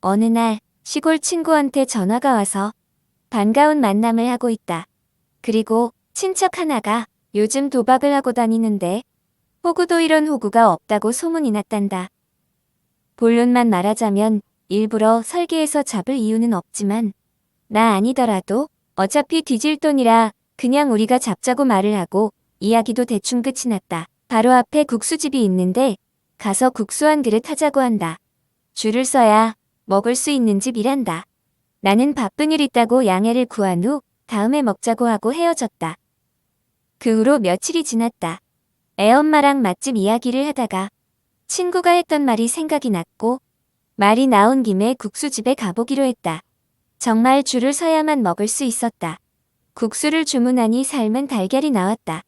어느 날 시골 친구한테 전화가 와서 반가운 만남을 하고 있다. 그리고 친척 하나가 요즘 도박을 하고 다니는데 호구도 이런 호구가 없다고 소문이 났단다. 본론만 말하자면 일부러 설계해서 잡을 이유는 없지만 나 아니더라도 어차피 뒤질 돈이라 그냥 우리가 잡자고 말을 하고 이야기도 대충 끝이 났다. 바로 앞에 국수집이 있는데 가서 국수 한 그릇 하자고 한다. 줄을 서야 먹을 수 있는 집이란다. 나는 바쁜 일 있다고 양해를 구한 후 다음에 먹자고 하고 헤어졌다. 그 후로 며칠이 지났다. 애엄마랑 맛집 이야기를 하다가 친구가 했던 말이 생각이 났고 말이 나온 김에 국수집에 가보기로 했다. 정말 줄을 서야만 먹을 수 있었다. 국수를 주문하니 삶은 달걀이 나왔다.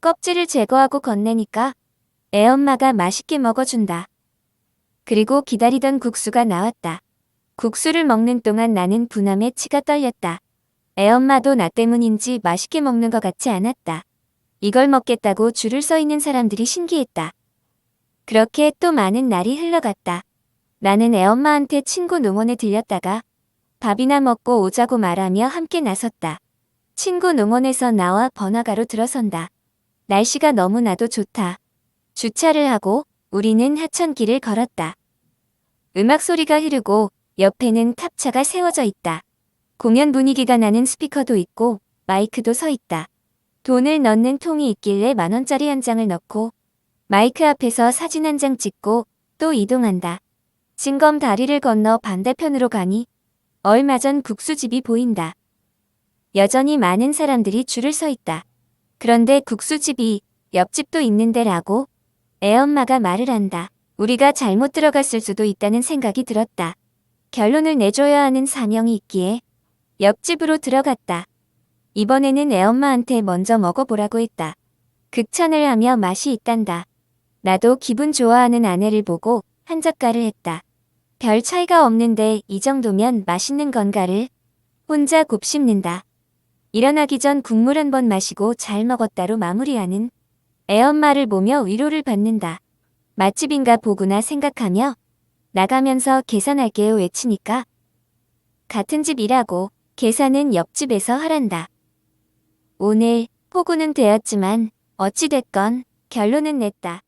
껍질을 제거하고 건네니까 애엄마가 맛있게 먹어준다. 그리고 기다리던 국수가 나왔다. 국수를 먹는 동안 나는 분함에 치가 떨렸다. 애엄마도 나 때문인지 맛있게 먹는 것 같지 않았다. 이걸 먹겠다고 줄을 서 있는 사람들이 신기했다. 그렇게 또 많은 날이 흘러갔다. 나는 애엄마한테 친구 농원에 들렸다가 밥이나 먹고 오자고 말하며 함께 나섰다. 친구 농원에서 나와 번화가로 들어선다. 날씨가 너무나도 좋다. 주차를 하고 우리는 하천길을 걸었다. 음악 소리가 흐르고 옆에는 탑차가 세워져 있다. 공연 분위기가 나는 스피커도 있고 마이크도 서 있다. 돈을 넣는 통이 있길래 만 원짜리 한 장을 넣고 마이크 앞에서 사진 한 장 찍고 또 이동한다. 진검 다리를 건너 반대편으로 가니 얼마 전 국수집이 보인다. 여전히 많은 사람들이 줄을 서 있다. 그런데 국수집이 옆집도 있는데라고 애엄마가 말을 한다. 우리가 잘못 들어갔을 수도 있다는 생각이 들었다. 결론을 내줘야 하는 사명이 있기에 옆집으로 들어갔다. 이번에는 애엄마한테 먼저 먹어보라고 했다. 극찬을 하며 맛이 있단다. 나도 기분 좋아하는 아내를 보고 한 젓갈을 했다. 별 차이가 없는데 이 정도면 맛있는 건가를 혼자 곱씹는다. 일어나기 전 국물 한 번 마시고 잘 먹었다로 마무리하는 애엄마를 보며 위로를 받는다. 맛집인가 보구나 생각하며 나가면서 계산할게요 외치니까 같은 집이라고 계산은 옆집에서 하란다. 오늘 포구는 되었지만 어찌됐건 결론은 냈다.